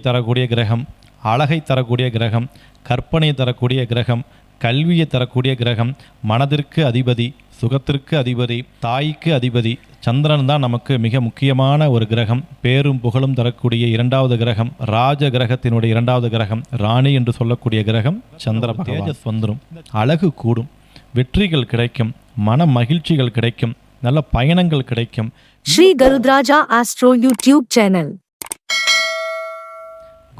தரக்கூடிய கிரகம் அழகை தரக்கூடிய கிரகம் கற்பனை தரக்கூடிய கிரகம் கல்வியை தரக்கூடிய கிரகம் மனதிற்கு அதிபதி சுகத்திற்கு அதிபதி தாய்க்கு அதிபதி சந்திரன் தான் நமக்கு மிக முக்கியமான ஒரு கிரகம். பேரும் புகழும் தரக்கூடிய இரண்டாவது கிரகம் ராஜ கிரகத்தினுடைய இரண்டாவது கிரகம் ராணி என்று சொல்லக்கூடிய கிரகம் சந்திர தேஜஸ் வந்துடும் அழகு கூடும் வெற்றிகள் கிடைக்கும் மன மகிழ்ச்சிகள் கிடைக்கும் நல்ல பயணங்கள் கிடைக்கும். Shri Garudraja Astro YouTube channel.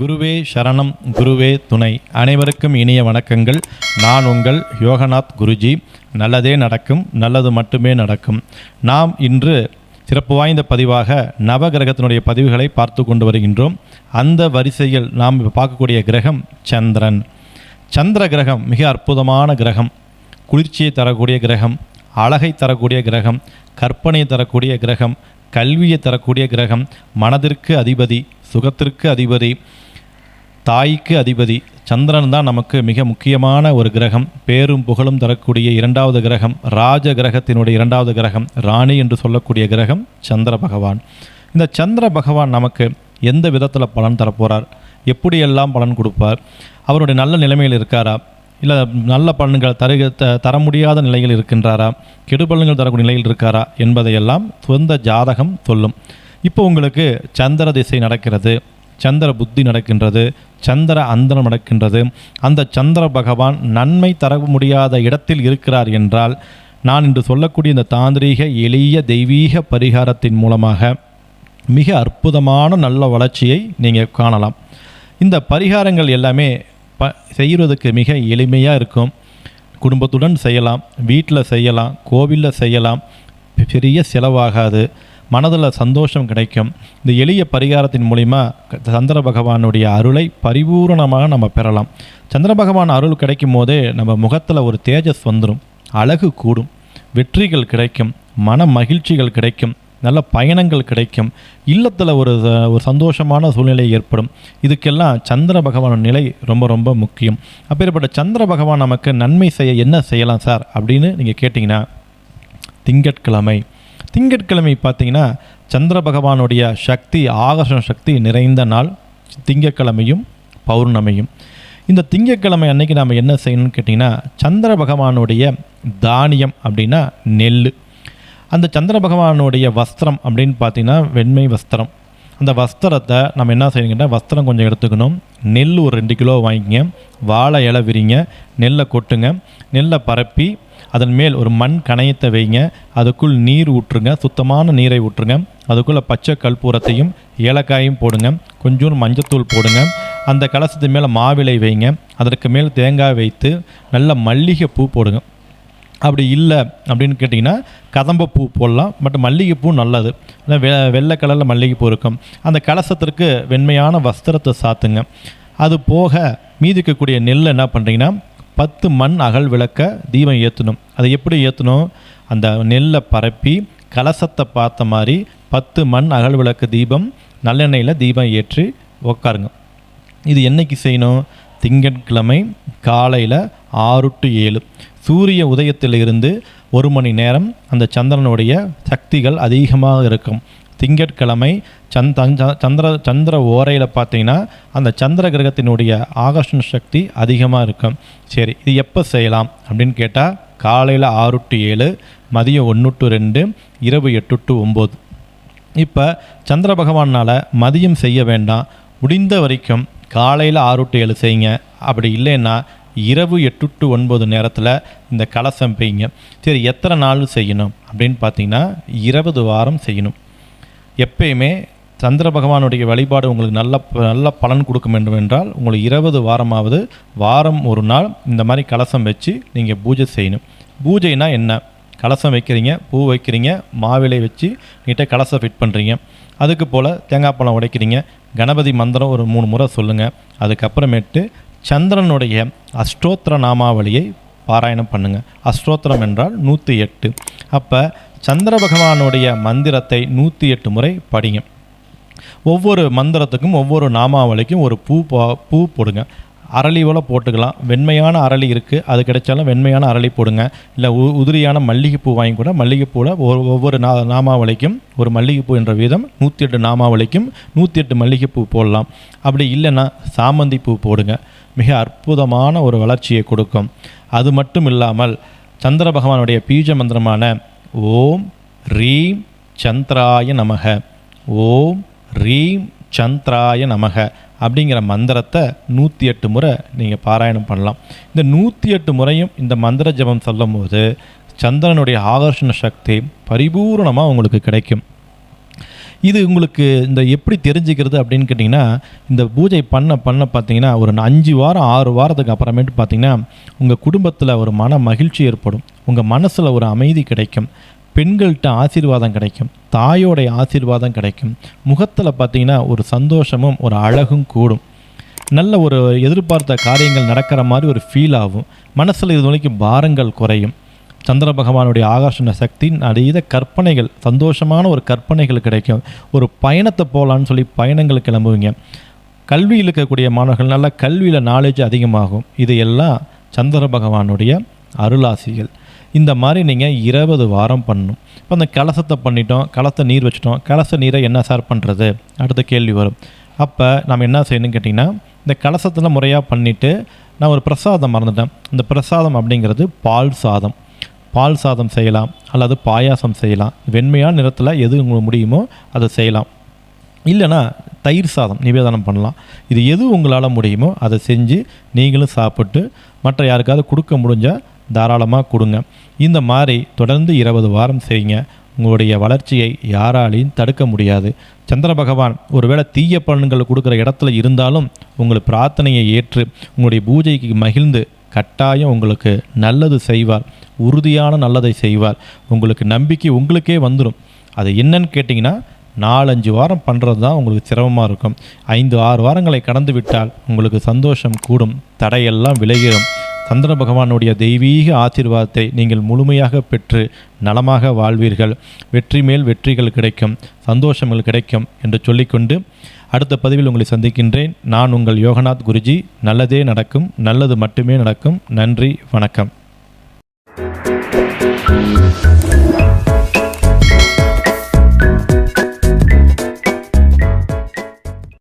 குருவே சரணம் குருவே துணை. அனைவருக்கும் இனிய வணக்கங்கள். நான் உங்கள் யோகநாத் குருஜி. நல்லதே நடக்கும் நல்லது மட்டுமே நடக்கும். நாம் இன்று சிறப்பு வாய்ந்த பதிவாக நவகிரகத்தினுடைய பதிவுகளை பார்த்து கொண்டு வருகின்றோம். அந்த வரிசையில் நாம் பார்க்கக்கூடிய கிரகம் சந்திரன். சந்திர கிரகம் மிக அற்புதமான கிரகம். குளிர்ச்சியை தரக்கூடிய கிரகம் அழகை தரக்கூடிய கிரகம் கற்பனை தரக்கூடிய கிரகம் கல்வியை தரக்கூடிய கிரகம் மனதிற்கு அதிபதி சுகத்திற்கு அதிபதி தாய்க்கு அதிபதி. சந்திரன் தான் நமக்கு மிக முக்கியமான ஒரு கிரகம். பேரும் புகழும் தரக்கூடிய இரண்டாவது கிரகம். ராஜ கிரகத்தினுடைய இரண்டாவது கிரகம். ராணி என்று சொல்லக்கூடிய கிரகம் சந்திர பகவான். இந்த சந்திர பகவான் நமக்கு எந்த விதத்தில் பலன் தரப்போகிறார் எப்படியெல்லாம் பலன் கொடுப்பார்? அவருடைய நல்ல நிலைமையில் இருக்காரா? இல்லை நல்ல பலன்கள் தருக த தர முடியாத நிலையில் இருக்கின்றாரா? கெடுபலன்கள் தரக்கூடிய நிலையில் இருக்காரா? என்பதையெல்லாம் சொந்த ஜாதகம் சொல்லும். இப்போ உங்களுக்கு சந்திர திசை நடக்கிறது. சந்திர புத்தி நடக்கின்றது. சந்திர அந்தரம் நடக்கின்றது. அந்த சந்திர பகவான் நன்மை தர முடியாத இடத்தில் இருக்கிறார் என்றால் நான் இன்று சொல்லக்கூடிய இந்த தாந்திரீக எளிய தெய்வீக பரிகாரத்தின் மூலமாக மிக அற்புதமான நல்ல வளர்ச்சியை நீங்கள் காணலாம். இந்த பரிகாரங்கள் எல்லாமே ப செய்கிறதுக்கு மிக எளிமையாக இருக்கும். குடும்பத்துடன் செய்யலாம் வீட்டில் செய்யலாம் கோவிலில் செய்யலாம். பெரிய செலவாகாது. மனதில் சந்தோஷம் கிடைக்கும். இந்த எளிய பரிகாரத்தின் மூலிமா சந்திர பகவானுடைய அருளை பரிபூரணமாக நம்ம பெறலாம். சந்திர பகவான் அருள் கிடைக்கும் போதே நம்ம முகத்தில் ஒரு தேஜஸ் வந்துடும் அழகு கூடும். வெற்றிகள் கிடைக்கும். மன மகிழ்ச்சிகள் கிடைக்கும். நல்ல பயணங்கள் கிடைக்கும். இல்லத்தில் ஒரு ச- ஒரு சந்தோஷமான சூழ்நிலை ஏற்படும். இதுக்கெல்லாம் சந்திர பகவான் நிலை ரொம்ப ரொம்ப முக்கியம். அப்பேற்பட்ட சந்திர பகவான் நமக்கு நன்மை செய்ய என்ன செய்யலாம் சார்? அப்படின்னு நீங்கள் கேட்டிங்கன்னா திங்கட்கிழமை. திங்கட்கிழமை பார்த்தீங்கன்னா சந்திர பகவானுடைய சக்தி ஆகர்ஷண சக்தி நிறைந்த நாள். திங்கட்கிழமையும் பௌர்ணமியும். இந்த திங்கட்கிழமை அன்னைக்கு நாம் என்ன செய்யணும்னு கேட்டிங்கன்னா சந்திர பகவானுடைய தானியம் அப்படின்னா நெல் அந்த சந்திர பகவானுடைய வஸ்திரம் அப்படின்னு பார்த்தீங்கன்னா வெண்மை வஸ்திரம். அந்த வஸ்திரத்தை நம்ம என்ன செய்யணுங்கன்னா வஸ்திரம் கொஞ்சம் எடுத்துக்கணும். நெல் ஒரு ரெண்டு கிலோ வாங்கிங்க. வாழை இலை விரிங்க. நெல்லை கொட்டுங்க. நெல்லை பரப்பி அதன் மேல் ஒரு மண் கணையத்தை வைங்க. அதுக்குள் நீர் ஊற்றுங்க. சுத்தமான நீரை ஊற்றுங்க. அதுக்குள்ளே பச்சை கற்பூரத்தையும் ஏலக்காயும் போடுங்க. கொஞ்சோண்டு மஞ்சத்தூள் போடுங்க. அந்த கலசத்து மேலே மாவிலை வைங்க. அதற்கு மேல் தேங்காய் வைத்து நல்ல மல்லிகை பூ போடுங்க. அப்படி இல்லை அப்படின்னு கேட்டிங்கன்னா கதம்பப்பூ போடலாம். பட் மல்லிகைப்பூ நல்லது. வெ வெள்ளை கலரில் மல்லிகைப்பூ இருக்கும். அந்த கலசத்திற்கு வெண்மையான வஸ்திரத்தை சாத்துங்க. அது போக மீதி இருக்கக்கூடிய நெல் என்ன பண்ணுறீங்கன்னா பத்து மண் அகல் விளக்க தீபம் ஏற்றணும் அதை எப்படி ஏற்றணும் அந்த நெல்லை பரப்பி கலசத்தை பார்த்த மாதிரி பத்து மண் அகல் விளக்கு தீபம் நல்லெண்ணெயில் தீபம் ஏற்றி உக்காருங்க. இது என்னைக்கு செய்யணும்? திங்கட்கிழமை காலையில் ஆறு டு ஏழு. சூரிய உதயத்திலிருந்து ஒரு மணி நேரம் அந்த சந்திரனுடைய சக்திகள் அதிகமாக இருக்கும். திங்கட்கிழமை சந் சந்திர சந்திர ஓரையில் பார்த்தீங்கன்னா அந்த சந்திர கிரகத்தினுடைய ஆகர்ஷண சக்தி அதிகமாக இருக்கும். சரி இது எப்போ செய்யலாம்? அப்படின்னு கேட்டால் காலையில் ஆறு டு ஏழு மதியம் ஒன்று டு ரெண்டு இரவு எட்டு டு ஒம்பது. இப்போ சந்திர பகவானால் மதியம் செய்ய வேண்டாம். முடிந்த வரைக்கும் காலையில் ஆறு டு ஏழு செய்யுங்க. அப்படி இல்லைன்னா இரவு எட்டு டு ஒன்பது நேரத்தில் இந்த கலசம் பெய்யுங்க. சரி எத்தனை நாள் செய்யணும்? அப்படின்னு பார்த்தீங்கன்னா இருபது வாரம் செய்யணும். எப்பயுமே சந்திர பகவானுடைய வழிபாடு உங்களுக்கு நல்ல நல்ல பலன் கொடுக்கும் வேண்டும் என்றால் உங்களுக்கு இருபது வாரமாவது வாரம் ஒரு நாள் இந்த மாதிரி கலசம் வச்சு நீங்கள் பூஜை செய்யணும். பூஜைனா என்ன? கலசம் வைக்கிறீங்க பூ வைக்கிறீங்க மாவிலை வச்சு நீட்டாக கலசம் ஃபிட் பண்ணுறீங்க அதுக்கு போல் தேங்காய் பழம் உடைக்கிறீங்க. கணபதி மந்திரம் ஒரு மூணு முறை சொல்லுங்கள் அதுக்கப்புறமேட்டு சந்திரனுடைய அஷ்டோத்திர நாமாவளியை பாராயணம் பண்ணுங்கள் அஷ்டோத்திரம் என்றால் நூற்றி எட்டு. அப்போ சந்திர பகவானுடைய மந்திரத்தை நூற்றி எட்டு முறை படிங்க. ஒவ்வொரு மந்திரத்துக்கும் ஒவ்வொரு நாமாவளிக்கும் ஒரு பூ பூ போடுங்க. அரளி போல் போட்டுக்கலாம். வெண்மையான அரளி இருக்குது அது கிடைச்சாலும் வெண்மையான அரளி போடுங்க. இல்லை உ உதிரியான மல்லிகைப்பூ வாங்கி கூட மல்லிகைப்பூவில் ஒவ்வொரு ஒவ்வொரு நா நாமாவளிக்கும் ஒரு மல்லிகைப்பூ என்ற வீதம் நூற்றி எட்டு நாமாவளிக்கும் நூற்றி எட்டு மல்லிகைப்பூ போடலாம். அப்படி இல்லைன்னா சாமந்தி பூ போடுங்க. மிக அற்புதமான ஒரு வளர்ச்சியை கொடுக்கும். அது மட்டும் இல்லாமல் சந்திர பகவானுடைய பீஜ மந்திரமான ஓம் ரீம் சந்திராய நமக. ஓம் ரீம் சந்திராய நமக அப்படிங்கிற மந்திரத்தை நூற்றி எட்டு முறை நீங்கள் பாராயணம் பண்ணலாம். இந்த நூற்றி எட்டு முறையும் இந்த மந்திர ஜபம் சொல்லும் போது சந்திரனுடைய ஆகர்ஷண சக்தி பரிபூரணமாக உங்களுக்கு கிடைக்கும். இது உங்களுக்கு இந்த எப்படி தெரிஞ்சுக்கிறது அப்படின்னு கேட்டிங்கன்னா இந்த பூஜை பண்ண பண்ண பார்த்தீங்கன்னா ஒரு அஞ்சு வாரம் ஆறு வாரத்துக்கு அப்புறமேட்டு பார்த்தீங்கன்னா உங்கள் குடும்பத்தில் ஒரு மன மகிழ்ச்சி ஏற்படும். உங்கள் மனசில் ஒரு அமைதி கிடைக்கும். பெண்கள்கிட்ட ஆசீர்வாதம் கிடைக்கும். தாயோடைய ஆசீர்வாதம் கிடைக்கும். முகத்தில் பார்த்தீங்கன்னா ஒரு சந்தோஷமும் ஒரு அழகும் கூடும். நல்ல ஒரு எதிர்பார்த்த காரியங்கள் நடக்கிற மாதிரி ஒரு ஃபீல் ஆகும். மனசில் இது வரைக்கும் பாரங்கள் குறையும். சந்திர பகவானுடைய ஆகர்ஷண சக்தி அதீத கற்பனைகள் சந்தோஷமான ஒரு கற்பனைகள் கிடைக்கும். ஒரு பயணத்தை போகலான்னு சொல்லி பயணங்கள் கிளம்புவீங்க. கல்வியில் இருக்கக்கூடிய மாணவர்கள் நல்ல கல்வியில் நாலேஜ் அதிகமாகும். இது எல்லாம் சந்திர பகவானுடைய அருளாசிகள். இந்த மாதிரி நீங்கள் இருபது வாரம் பண்ணணும். இப்போ அந்த கலசத்தை பண்ணிட்டோம் கலசத்தை நீர் வச்சிட்டோம். கலச நீரை என்ன சார் பண்ணுறது அடுத்த கேள்வி வரும். அப்போ நம்ம என்ன செய்யணும்னு கேட்டிங்கன்னா இந்த கலசத்தில் முறையாக பண்ணிவிட்டு நான் ஒரு பிரசாதம் மறந்துட்டேன். இந்த பிரசாதம் அப்படிங்கிறது பால் சாதம். பால் சாதம் செய்யலாம் அல்லது பாயாசம் செய்யலாம். வெண்மையான நிறத்தில் எது உங்களுக்கு முடியுமோ அதை செய்யலாம். இல்லைன்னா தயிர் சாதம் நிவேதனம் பண்ணலாம். இது எது உங்களால் முடியுமோ அதை செஞ்சு நீங்களும் சாப்பிட்டு மற்ற யாருக்காவது கொடுக்க முடிஞ்சால் தாராளமாக கொடுங்க. இந்த மாதிரி தொடர்ந்து இருபது வாரம் செய்யுங்க. உங்களுடைய வளர்ச்சியை யாராலையும் தடுக்க முடியாது. சந்திர பகவான் ஒருவேளை தீய பலன்கள் கொடுக்குற இடத்துல இருந்தாலும் உங்கள் பிரார்த்தனையை ஏற்று உங்களுடைய பூஜைக்கு மகிழ்ந்து கட்டாயம் உங்களுக்கு நல்லது செய்வார். உறுதியான நல்லதை செய்வார். உங்களுக்கு நம்பிக்கை உங்களுக்கே வந்துடும் அது என்னன்னு கேட்டிங்கன்னா நாலஞ்சு வாரம் பண்ணுறது தான் உங்களுக்கு சிரமமாக இருக்கும். ஐந்து ஆறு வாரங்களை கடந்து விட்டால் உங்களுக்கு சந்தோஷம் கூடும். தடையெல்லாம் விலகிடும் சந்திர பகவானுடைய தெய்வீக ஆசீர்வாதத்தை நீங்கள் முழுமையாக பெற்று நலமாக வாழ்வீர்கள். வெற்றி மேல் வெற்றிகள் கிடைக்கும் சந்தோஷங்கள் கிடைக்கும் என்று சொல்லிக்கொண்டு அடுத்த பதிவில் உங்களை சந்திக்கின்றேன். நான் உங்கள் யோகநாத் குருஜி. நல்லதே நடக்கும் நல்லது மட்டுமே நடக்கும். நன்றி வணக்கம்.